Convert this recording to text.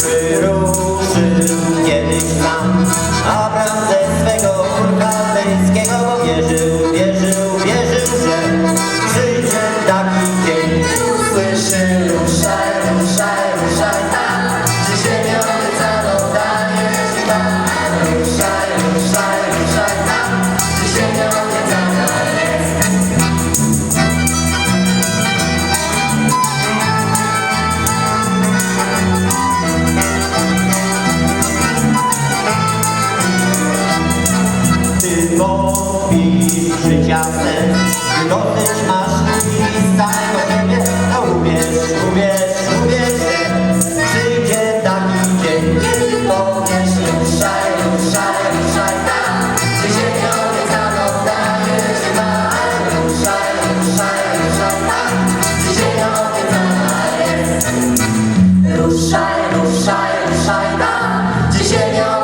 Wyruszył kiedyś nam, a prawdę swego kurka wejskiego wierzył. Jasne Gdy dosyć masz i samego siebie No uwierz, uwierz, uwierz Przyjdzie taki dzień, kiedy powiesz Ruszaj, ruszaj, ruszaj tam Gdzie ziemia obiecano daje się ma Ruszaj, ruszaj, ruszaj tam Gdzie tam